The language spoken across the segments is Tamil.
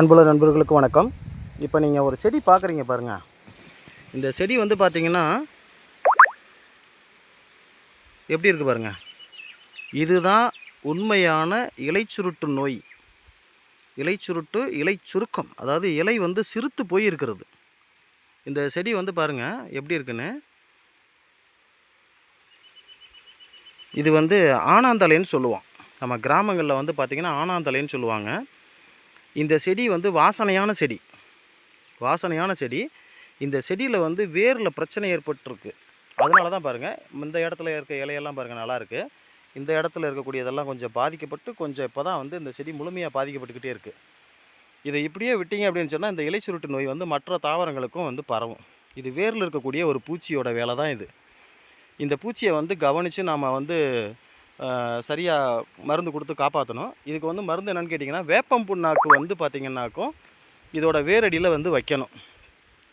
அன்புள்ள நண்பர்களுக்கு வணக்கம். இப்போ நீங்கள் ஒரு செடி பார்க்குறீங்க பாருங்கள் இந்த செடி வந்து பார்த்திங்கன்னா எப்படி இருக்குது பாருங்கள் இதுதான் உண்மையான இலைச்சுருட்டு நோய். இலைச்சுருட்டு இலை சுருக்கம் அதாவது இலை வந்து சிறுத்து போய் இருக்கிறது இந்த செடி வந்து பாருங்கள் எப்படி இருக்குன்னு? இது வந்து ஆனாந்தலைன்னு சொல்லுவோம். நம்ம கிராமங்களில் வந்து பார்த்திங்கன்னா ஆனாந்தலைன்னு சொல்லுவாங்க. இந்த செடி வந்து வாசனையான செடி. வாசனையான செடி. இந்த செடியில் வந்து வேரில் பிரச்சனை ஏற்பட்டிருக்கு. அதனால தான் பாருங்கள் இந்த இடத்துல இருக்க இலையெல்லாம் பாருங்கள் நல்லாயிருக்கு இந்த இடத்துல இருக்கக்கூடியதெல்லாம் கொஞ்சம் பாதிக்கப்பட்டு கொஞ்சம் இப்போ தான் வந்து இந்த செடி முழுமையாக பாதிக்கப்பட்டுக்கிட்டே இருக்குது இதை இப்படியே விட்டீங்க அப்படின்னு சொன்னால் இந்த இலை சுருட்டு நோய் வந்து மற்ற தாவரங்களுக்கும் வந்து பரவும். இது வேரில் இருக்கக்கூடிய ஒரு பூச்சியோட வேலை தான் இது. இந்த பூச்சியை வந்து கவனித்து நாம் வந்து சரியாக மருந்து கொடுத்து காப்பாற்றணும் இதுக்கு வந்து மருந்து என்னென்னு கேட்டிங்கன்னா வேப்பம் புண்ணாக்கு வந்து பார்த்திங்கன்னாக்கும் இதோட வேரடியில் வந்து வைக்கணும்.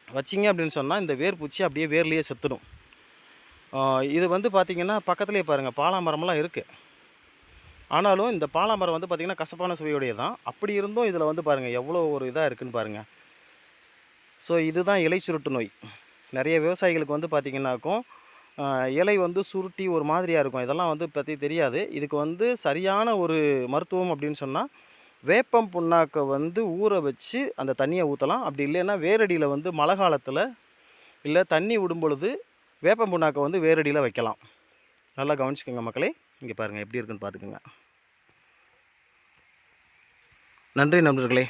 வச்சிங்க அப்படின்னு சொன்னால் இந்த வேர் பூச்சி அப்படியே வேர்லேயே செத்துடும். இது வந்து பார்த்திங்கன்னா பக்கத்துலேயே பாருங்கள் பாலாமரம்லாம் இருக்குது ஆனாலும் இந்த பாலாமரம் வந்து பார்த்திங்கன்னா கசப்பான சுவையுடைய தான் அப்படி இருந்தும் இதில் வந்து பாருங்கள் எவ்வளோ ஒரு இதாக இருக்குதுன்னு பாருங்கள் ஸோ இதுதான் இலை சுருட்டு நோய். நிறைய விவசாயிகளுக்கு வந்து பார்த்திங்கனாக்கும் இலை வந்து சுருட்டி ஒரு மாதிரியாக இருக்கும். இதெல்லாம் வந்து பற்றி தெரியாது. இதுக்கு வந்து சரியான ஒரு மருத்துவம் அப்படின்னு சொன்னால் வேப்பம் புண்ணாக்கை வந்து ஊற வச்சு அந்த தண்ணியை ஊற்றலாம் அப்படி இல்லைன்னா வேரடியில் வந்து மழை காலத்தில் இல்லை தண்ணி விடும் பொழுது வேப்பம் புண்ணாக்கை வந்து வேரடியில் வைக்கலாம். நல்லா கவனிச்சுக்கோங்க மக்களே. இங்கே பாருங்கள் எப்படி இருக்குன்னு பார்த்துக்குங்க. நன்றி நண்பர்களே.